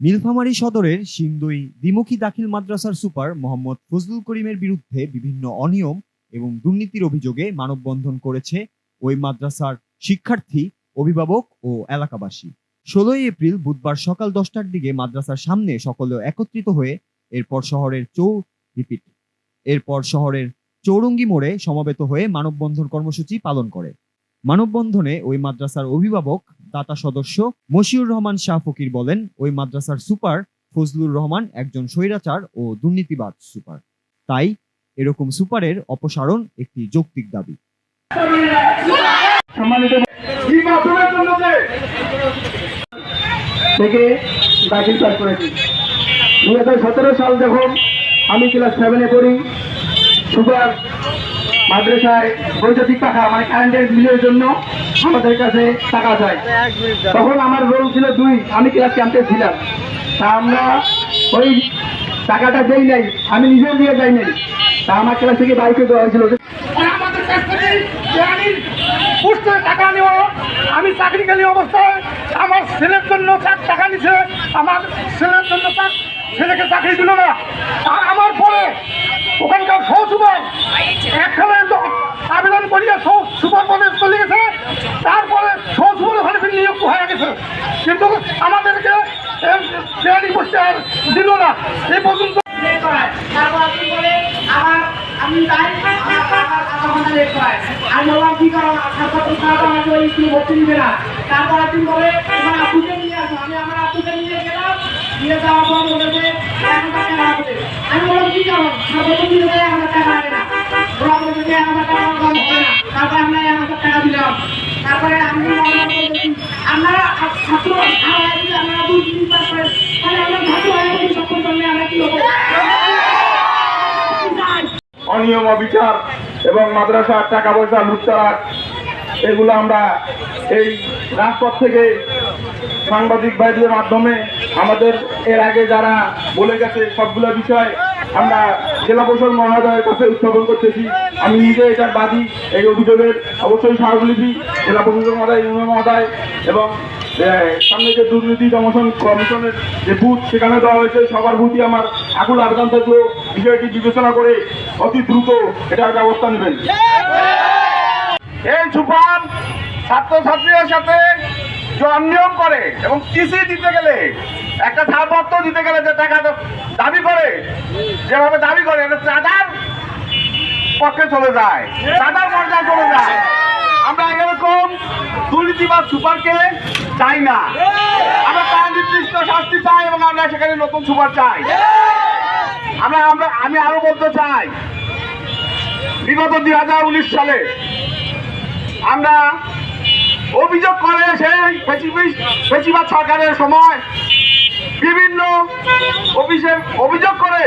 নীলফামারী সদরের সিন্দই দ্বিমুখী দাখিল মাদ্রাসার সুপার মোহাম্মদ ফজলুল করিমের বিরুদ্ধে বিভিন্ন অনিয়ম এবং দুর্নীতির অভিযোগে মানববন্ধন করেছে ওই মাদ্রাসার শিক্ষার্থী, অভিভাবক ও এলাকাবাসী। ষোলোই এপ্রিল বুধবার সকাল দশটার দিকে মাদ্রাসার সামনে সকলে একত্রিত হয়ে এরপর শহরের চৌ রিপিট। এরপর শহরের চৌরঙ্গি মোড়ে সমবেত হয়ে মানববন্ধন কর্মসূচি পালন করে। মানববন্ধনে ওই মাদ্রাসার অভিভাবক দাতা সদস্য মশিউর রহমান শাহ ফকির বলেন, ওই মাদ্রাসার সুপার ফজলুর রহমান একজন স্বৈরাচার ও দুর্নীতিবাদ সুপার। তাই এরকম সুপারের অপসারণ একটি যৌক্তিক দাবি। থেকে দাখিল পাস করেছি। দুই হাজার সতেরো সাল যখন আমি ক্লাস সেভেনে পড়ি, সুপার মাদ্রাসায় বৈদ্যুতিক পাখা মানে কারেন্টের বিলের জন্য আমাদের কাছে টাকা চাই। তখন আমার রোল ছিল দুই, আমি ক্লাস ক্যাম্পে ছিলাম। তা আমরা ওই টাকাটা দেই নাই, আমি নিজেও দিয়ে যাই নাই। তা আমার ক্লাস থেকে বাইকে দেওয়া হয়েছিল। আমাদের কাছ থেকে আমি টাকা নেওয়া। আমি অবস্থায় আমার ছেলের জন্য টাকা নিছে, আমার ছেলের জন্য ছেলেকে চাকরি দিল না আর আমার পরে ওখানকার সহ সুপার একখানে তো আবেদন করিয়ে সহ সুপার পদে চলে গেছে তারপরে সহ সুপার ওখানে ফিরে নিয়োগ হয়ে গেছে। কিন্তু আমাদেরকে ট্রেনিং করতে আর দিল না। এই পর্যন্ত আমি বললাম, কি করো তারপর বলে নিয়ে আমি আমার আপুকে নিয়ে গেলাম নিয়ে যাওয়ার পর আমি বললাম কি করো নিয়ে গেলে এক হাজার টাকা লাগে না ওরা বলে যে এক হাজার টাকা আমার হবে না তারপর আমরা এক হাজার টাকা দিলাম তারপরে আমি বললাম যে, আমরা ছাত্র আমরা দুই তিন পাস করে তাহলে আমরা ছাত্র হয়ে গেছি সক্ষম করলে আমরা কি হব অনিয়ম, অবিচার এবং মাদ্রাসার টাকা পয়সা লুটতরাট এগুলো আমরা এই রাজপথ থেকে সাংবাদিক ভাইদের মাধ্যমে আমাদের এর আগে যারা বলে গেছে সবগুলো বিষয়, আমরা জেলা প্রশাসন মহোদয়ের কাছে উত্থাপন করতেছি। আমি নিজে এটার বাদী এই অভিযোগের অবশ্যই স্মারকলিপি জেলা প্রশাসন মহোদয় ইউনিয়ন মহোদয় এবং সামনে যে দুর্নীতি দমন কমিশনের যে বুথ, সেখানে দেওয়া হয়েছে, সবার বুথই আমার আকুল আবেদন থাকলেও বিষয়টি বিবেচনা করে অতি দ্রুত এটার ব্যবস্থা নেবেন। এই সুপার ছাত্রছাত্রীদের সাথে অনিয়ম করে এবং টিসি দিতে গেলে, একটা ছাড়পত্র দিতে গেলে যে টাকা দাবি করে, যেভাবে দাবি করে, এটা চাঁদার পক্ষে চলে যায়, চাঁদার পর্যায়ে চলে যায়। আমরা এরকম দুর্নীতিবাদ সুপারকে চাই না। আমরা তার নির্দিষ্ট শাস্তি চাই এবং আমরা সেখানে নতুন সুপার চাই। আমরা আমরা আমি আরও বলতে চাই বিগত দুই হাজার উনিশ সালে আমরা অভিযোগ করে সেই ফেসিবাদ- সরকারের সময় বিভিন্ন অফিসে অভিযোগ করে